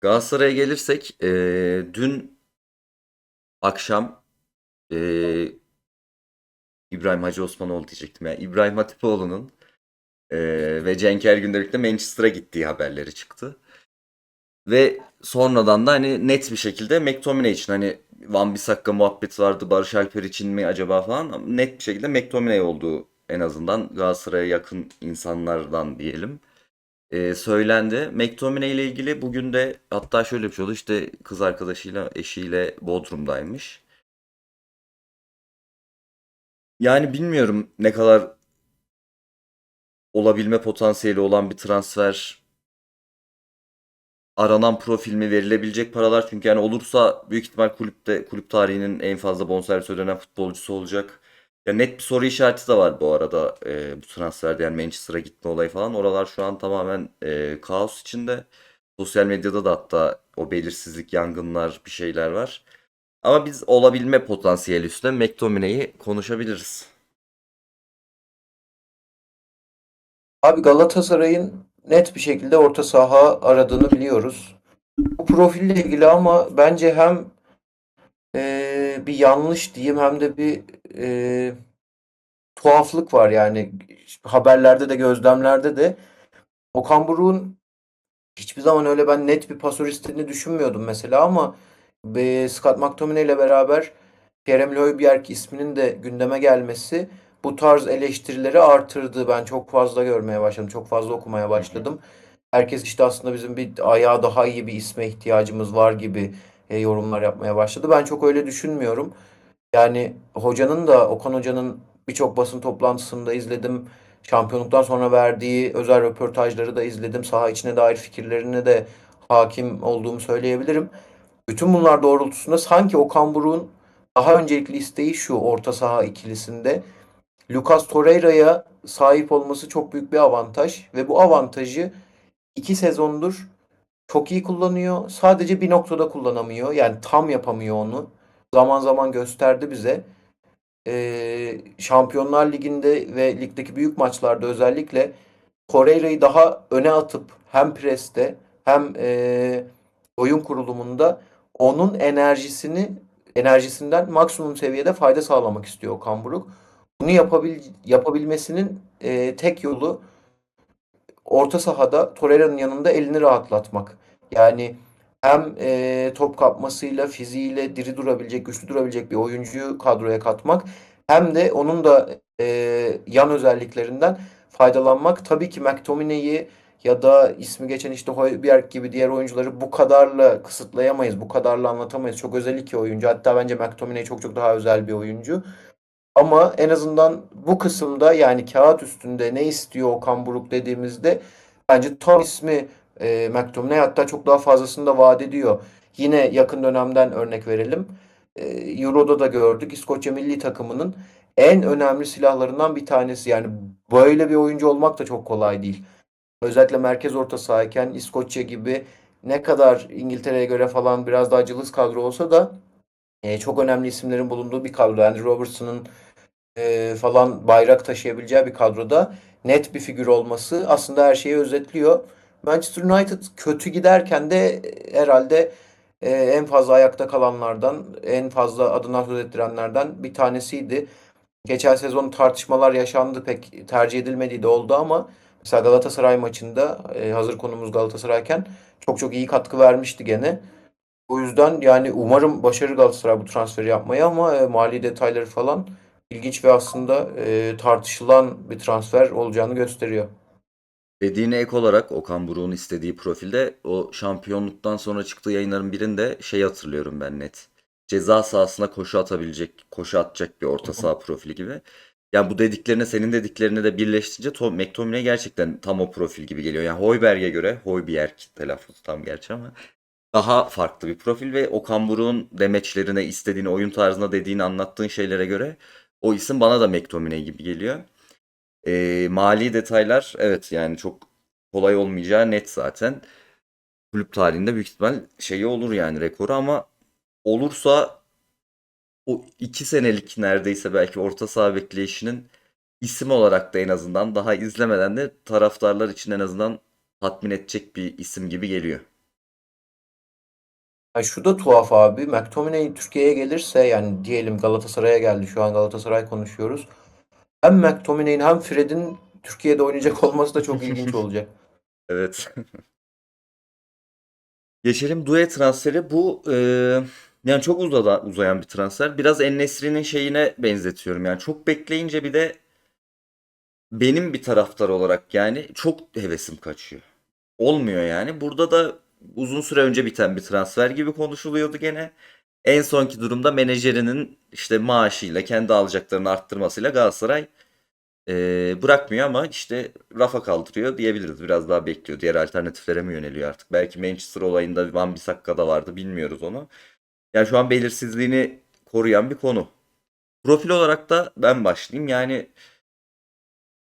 Galatasaray'a gelirsek eee, dün akşam eee, İbrahim Hacı Osmanoğlu diyecektim ya. İbrahim Hatipoğlu'nun eee, ve Cenk Ergün'le birlikte Manchester'a gittiği haberleri çıktı. Ve sonradan da hani net bir şekilde McTominay için hani Van Bissaka muhabbeti vardı Barış Alper için mi acaba falan net bir şekilde McTominay olduğu en azından Galatasaray'a yakın insanlardan diyelim e, söylendi. McTominay ile ilgili bugün de hatta şöyle bir şey oldu işte kız arkadaşıyla eşiyle Bodrum'daymış. Yani bilmiyorum ne kadar olabilme potansiyeli olan bir transfer aranan profil mi verilebilecek paralar çünkü yani olursa büyük ihtimal kulüpte kulüp tarihinin en fazla bonservis ödenen futbolcusu olacak. Ya net bir soru işareti de var bu arada e, bu transferde yani Manchester'a gitme olayı falan. Oralar şu an tamamen e, kaos içinde. Sosyal medyada da hatta o belirsizlik, yangınlar bir şeyler var. Ama biz olabilme potansiyeli üstüne McTominay'i konuşabiliriz. Abi Galatasaray'ın net bir şekilde orta saha aradığını biliyoruz. Bu profille ilgili ama bence hem eee, bir yanlış diyeyim hem de bir eee, tuhaflık var yani haberlerde de gözlemlerde de. Okan Buruk'un hiçbir zaman öyle ben net bir pasör istediğini düşünmüyordum mesela ama be- Scott McTominay ile beraber Pierre-Emile Højbjerg isminin de gündeme gelmesi bu tarz eleştirileri artırdı. Ben çok fazla görmeye başladım. Çok fazla okumaya başladım. Herkes işte aslında bizim bir ayağa daha iyi bir isme ihtiyacımız var gibi e, yorumlar yapmaya başladı. Ben çok öyle düşünmüyorum. Yani hocanın da Okan Hoca'nın birçok basın toplantısında izledim. Şampiyonluktan sonra verdiği özel röportajları da izledim. Saha içine dair fikirlerine de hakim olduğumu söyleyebilirim. Bütün bunlar doğrultusunda sanki Okan Buruk'un daha öncelikli isteği şu orta saha ikilisinde. Lucas Torreira'ya sahip olması çok büyük bir avantaj ve bu avantajı iki sezondur çok iyi kullanıyor. Sadece bir noktada kullanamıyor. Yani tam yapamıyor onu. Zaman zaman gösterdi bize. Ee, Şampiyonlar Ligi'nde ve ligdeki büyük maçlarda özellikle Torreira'yı daha öne atıp hem preste hem e, oyun kurulumunda onun enerjisini enerjisinden maksimum seviyede fayda sağlamak istiyor Okan Buruk. Bunu yapabil, yapabilmesinin e, tek yolu orta sahada Torreira'nın yanında elini rahatlatmak. Yani hem e, top kapmasıyla, fiziğiyle diri durabilecek, güçlü durabilecek bir oyuncuyu kadroya katmak hem de onun da e, yan özelliklerinden faydalanmak. Tabii ki McTominay'i ya da ismi geçen işte Højbjerg gibi diğer oyuncuları bu kadarla kısıtlayamayız, bu kadarla anlatamayız. Çok özel iki oyuncu. Hatta bence McTominay çok çok daha özel bir oyuncu. Ama en azından bu kısımda yani kağıt üstünde ne istiyor Okan Buruk dediğimizde bence tam ismi e, McTominay hatta çok daha fazlasını da vaat ediyor. Yine yakın dönemden örnek verelim. E, Euro'da da gördük. İskoçya milli takımının en önemli silahlarından bir tanesi. Yani böyle bir oyuncu olmak da çok kolay değil. Özellikle merkez orta sahayken İskoçya gibi ne kadar İngiltere'ye göre falan biraz daha cılız kadro olsa da e, çok önemli isimlerin bulunduğu bir kadro. Yani Robertson'ın e, falan bayrak taşıyabileceği bir kadroda net bir figür olması aslında her şeyi özetliyor. Manchester United kötü giderken de e, herhalde e, en fazla ayakta kalanlardan, en fazla adından söz ettirenlerden bir tanesiydi. Geçen sezon tartışmalar yaşandı pek tercih edilmediği de oldu ama mesela Galatasaray maçında e, hazır konumuz Galatasarayken çok çok iyi katkı vermişti gene. O yüzden yani umarım başarır Galatasaray bu transferi yapmayı ama e, mali detayları falan ilginç ve aslında e, tartışılan bir transfer olacağını gösteriyor. Dediğine ek olarak Okan Buruk'un istediği profilde o şampiyonluktan sonra çıktığı yayınların birinde şey hatırlıyorum ben net. Ceza sahasına koşu atabilecek, koşu atacak bir orta saha profili gibi. Yani bu dediklerine senin dediklerine de birleştirince Tom, McTominay gerçekten tam o profil gibi geliyor. Yani Højbjerg'e göre, Højbjerg telaffuzu tam gerçi ama daha farklı bir profil ve Okan Buruk'un demeçlerine, istediğini, oyun tarzına dediğini anlattığın şeylere göre o isim bana da McTominay gibi geliyor. Ee, mali detaylar evet yani çok kolay olmayacağı net zaten. Kulüp tarihinde büyük ihtimal şeyi olur yani rekoru ama olursa o iki senelik neredeyse belki orta saha bekleyişinin isim olarak da en azından daha izlemeden de taraftarlar için en azından tatmin edecek bir isim gibi geliyor. Ha şu da tuhaf abi. McTominay Türkiye'ye gelirse yani diyelim Galatasaray'a geldi. Şu an Galatasaray konuşuyoruz. Hem McTominay'in hem Fred'in Türkiye'de oynayacak olması da çok ilginç olacak. Evet. Geçelim Doué transferi. Bu e, yani çok uzada, uzayan bir transfer. Biraz En-Nesyri'nin şeyine benzetiyorum. Yani çok bekleyince bir de benim bir taraftar olarak yani çok hevesim kaçıyor. Olmuyor yani. Burada da uzun süre önce biten bir transfer gibi konuşuluyordu gene. En sonki durumda menajerinin işte maaşıyla kendi alacaklarını arttırmasıyla Galatasaray e, bırakmıyor ama işte rafa kaldırıyor diyebiliriz. Biraz daha bekliyor. Diğer alternatiflere mi yöneliyor artık? Belki Manchester olayında Van Bissaka da vardı bilmiyoruz onu. Yani şu an belirsizliğini koruyan bir konu. Profil olarak da ben başlayayım. Yani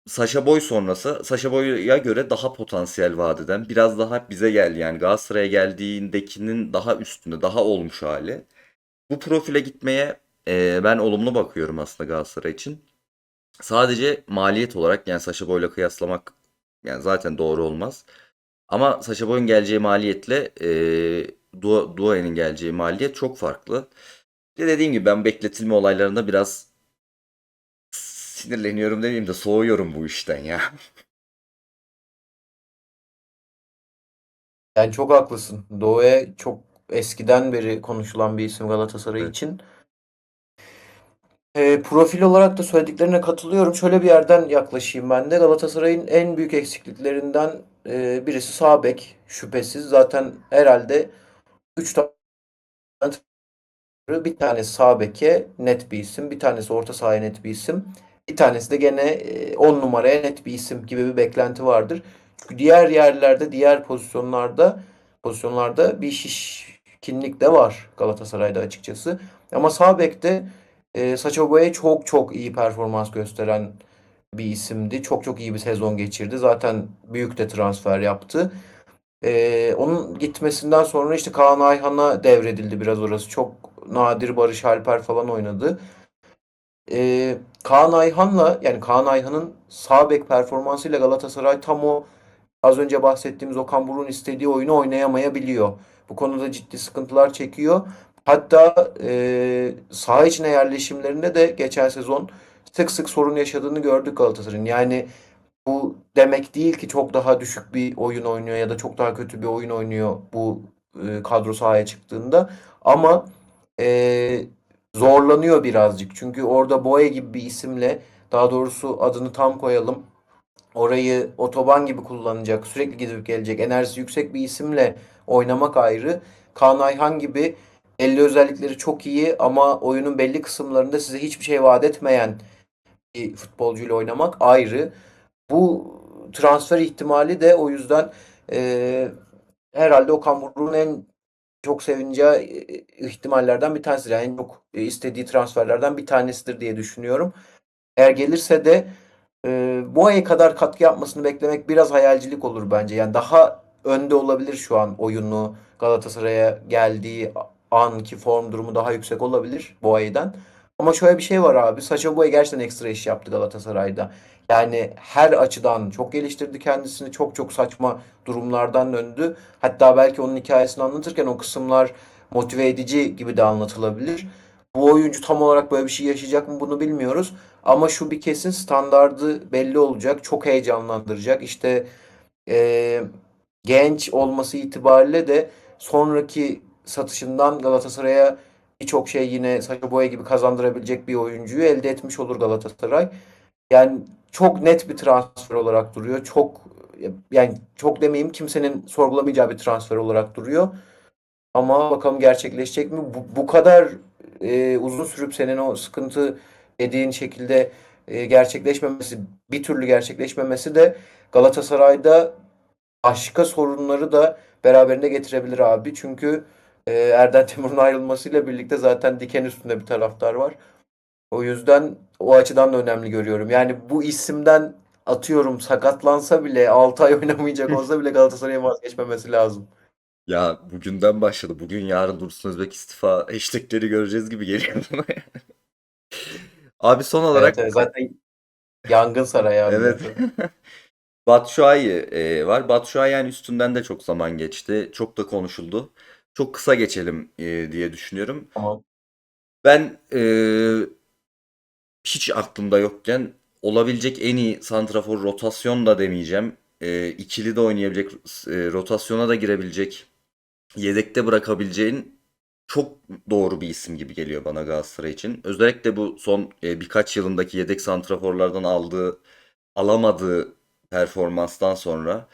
Sasha Boy sonrası Sasha Boy'a göre daha potansiyel vadeden biraz daha bize geldi yani Galatasaray'a geldiğindekinin daha üstünde daha olmuş hali. Bu profile gitmeye e, ben olumlu bakıyorum aslında Galatasaray için. Sadece maliyet olarak yani Sasha Boy'la kıyaslamak yani zaten doğru olmaz. Ama Sasha Boy'un geleceği maliyetle e, Dua- Duaye'nin geleceği maliyet çok farklı. De dediğim gibi ben bekletilme olaylarında biraz sinirleniyorum demeyeyim de soğuyorum bu işten ya. Yani çok haklısın. Doué çok eskiden beri konuşulan bir isim Galatasaray Evet. için. E, profil olarak da söylediklerine katılıyorum. Şöyle bir yerden yaklaşayım ben de. Galatasaray'ın en büyük eksikliklerinden e, birisi sağ bek. Şüphesiz. Zaten herhalde 3 tane bir tanesi sağ beke net bir isim. Bir tanesi orta sahaya net bir isim. Bir tanesi de gene 10 numaraya net bir isim gibi bir beklenti vardır. Çünkü diğer yerlerde, diğer pozisyonlarda pozisyonlarda bir şişkinlik de var Galatasaray'da açıkçası. Ama sağ bekte e, Sacha Boey çok çok iyi performans gösteren bir isimdi. Çok çok iyi bir sezon geçirdi. Zaten büyük de transfer yaptı. Ee, onun gitmesinden sonra işte Kaan Ayhan'a devredildi biraz orası. Çok nadir Barış Alper falan oynadı. Ee, Kaan Ayhan'la yani Kaan Ayhan'ın sağ bek performansıyla Galatasaray tam o az önce bahsettiğimiz Okan Buruk'un istediği oyunu oynayamayabiliyor. Bu konuda ciddi sıkıntılar çekiyor. Hatta e, saha içine yerleşimlerinde de geçen sezon sık sık sorun yaşadığını gördük Galatasaray'ın. Yani bu demek değil ki çok daha düşük bir oyun oynuyor ya da çok daha kötü bir oyun oynuyor bu e, kadro sahaya çıktığında. Ama e, zorlanıyor birazcık. Çünkü orada Boye gibi bir isimle daha doğrusu adını tam koyalım. Orayı otoban gibi kullanacak, sürekli gidip gelecek, enerjisi yüksek bir isimle oynamak ayrı. Kaan Ayhan gibi belli özellikleri çok iyi ama oyunun belli kısımlarında size hiçbir şey vaat etmeyen bir futbolcuyla oynamak ayrı. Bu transfer ihtimali de o yüzden e, herhalde Okan Buruk'un en çok sevineceği ihtimallerden bir tanesidir. Yani çok e, istediği transferlerden bir tanesidir diye düşünüyorum. Eğer gelirse de e, aya kadar katkı yapmasını beklemek biraz hayalcilik olur bence. Yani daha önde olabilir şu an oyunu Galatasaray'a geldiği anki form durumu daha yüksek olabilir bu aydan. Ama şöyle bir şey var abi. Sacha Boey gerçekten ekstra iş yaptı Galatasaray'da. Yani her açıdan çok geliştirdi kendisini. Çok çok saçma durumlardan döndü. Hatta belki onun hikayesini anlatırken o kısımlar motive edici gibi de anlatılabilir. Bu oyuncu tam olarak böyle bir şey yaşayacak mı bunu bilmiyoruz. Ama şu bir kesin standardı belli olacak. Çok heyecanlandıracak. İşte eee, genç olması itibariyle de sonraki satışından Galatasaray'a birçok şey yine Sacha Boey gibi kazandırabilecek bir oyuncuyu elde etmiş olur Galatasaray. Yani çok net bir transfer olarak duruyor. Çok yani çok demeyeyim kimsenin sorgulamayacağı bir transfer olarak duruyor. Ama bakalım gerçekleşecek mi? Bu, bu kadar e, uzun sürüp senin o sıkıntı dediğin şekilde e, gerçekleşmemesi, bir türlü gerçekleşmemesi de Galatasaray'da başka sorunları da beraberinde getirebilir abi. Çünkü e, Erden Timur'un ayrılmasıyla birlikte zaten diken üstünde bir taraftar var. O yüzden o açıdan da önemli görüyorum. Yani bu isimden atıyorum sakatlansa bile 6 ay oynamayacak olsa bile Galatasaray'ın vazgeçmemesi lazım. Ya bugünden başladı. Bugün yarın Dursun Özbek istifa hashtagleri göreceğiz gibi geliyor bana. Abi son olarak Evet, zaten yangın sarayı abi. Evet. Batshuayi e, var. Batshuayi yani üstünden de çok zaman geçti. Çok da konuşuldu. Çok kısa geçelim e, diye düşünüyorum. Tamam. Ben e, hiç aklımda yokken olabilecek en iyi santrafor rotasyon da demeyeceğim. E, ikili de oynayabilecek, e, rotasyona da girebilecek, yedekte bırakabileceğin çok doğru bir isim gibi geliyor bana Galatasaray için. Özellikle bu son e, birkaç yılındaki yedek santraforlardan aldığı, alamadığı performanstan sonra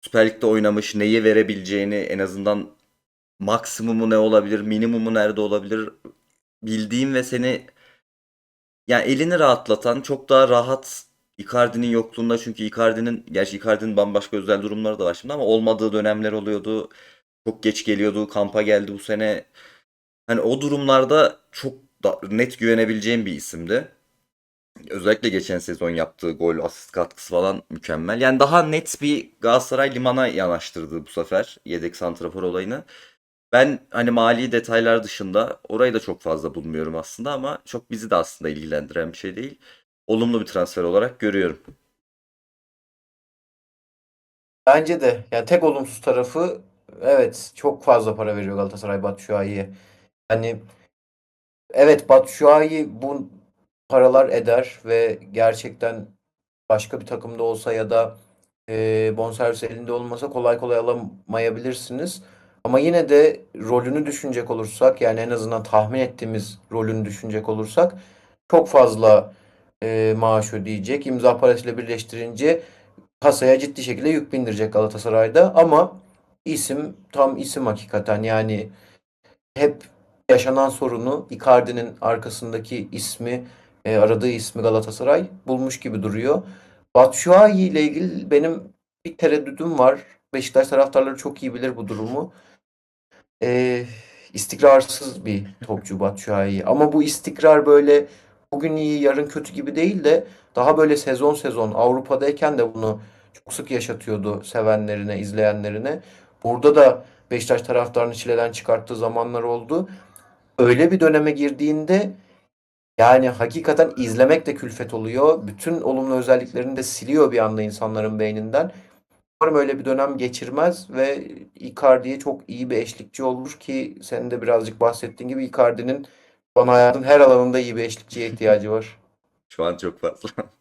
Süper Lig'de oynamış, neyi verebileceğini en azından maksimumu ne olabilir, minimumu nerede olabilir bildiğin ve seni yani elini rahatlatan çok daha rahat Icardi'nin yokluğunda çünkü Icardi'nin gerçi Icardi'nin bambaşka özel durumları da var şimdi ama olmadığı dönemler oluyordu. Çok geç geliyordu. Kampa geldi bu sene. Hani o durumlarda çok da net güvenebileceğim bir isimdi. Özellikle geçen sezon yaptığı gol, asist katkısı falan mükemmel. Yani daha net bir Galatasaray limana yanaştırdı bu sefer yedek santrafor olayını. Ben hani mali detaylar dışında orayı da çok fazla bulmuyorum aslında ama çok bizi de aslında ilgilendiren bir şey değil. Olumlu bir transfer olarak görüyorum. Bence de. Yani tek olumsuz tarafı evet çok fazla para veriyor Galatasaray Batshuayi'ye. Hani evet Batshuayi bu paralar eder ve gerçekten başka bir takımda olsa ya da e, bonservis elinde olmasa kolay kolay alamayabilirsiniz. Ama yine de rolünü düşünecek olursak yani en azından tahmin ettiğimiz rolünü düşünecek olursak çok fazla e, maaş ödeyecek. İmza parasıyla birleştirince kasaya ciddi şekilde yük bindirecek Galatasaray'da ama isim tam isim hakikaten yani hep yaşanan sorunu Icardi'nin arkasındaki ismi e, aradığı ismi Galatasaray bulmuş gibi duruyor. Batshuayi ile ilgili benim bir tereddüdüm var. Beşiktaş taraftarları çok iyi bilir bu durumu. E, istikrarsız bir topçu Batshuayi. Ama bu istikrar böyle bugün iyi yarın kötü gibi değil de daha böyle sezon sezon Avrupa'dayken de bunu çok sık yaşatıyordu sevenlerine, izleyenlerine. Burada da Beşiktaş taraftarını çileden çıkarttığı zamanlar oldu. Öyle bir döneme girdiğinde yani hakikaten izlemek de külfet oluyor. Bütün olumlu özelliklerini de siliyor bir anda insanların beyninden. Umarım öyle bir dönem geçirmez ve Icardi'ye çok iyi bir eşlikçi olur ki senin de birazcık bahsettiğin gibi Icardi'nin bana hayatın her alanında iyi bir eşlikçiye ihtiyacı var. Şu an çok fazla.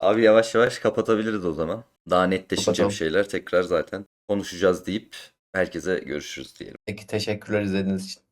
Abi yavaş yavaş kapatabiliriz o zaman. Daha netleşince bir Kapatalım. şeyler tekrar zaten konuşacağız deyip herkese görüşürüz diyelim. Peki teşekkürler izlediğiniz için.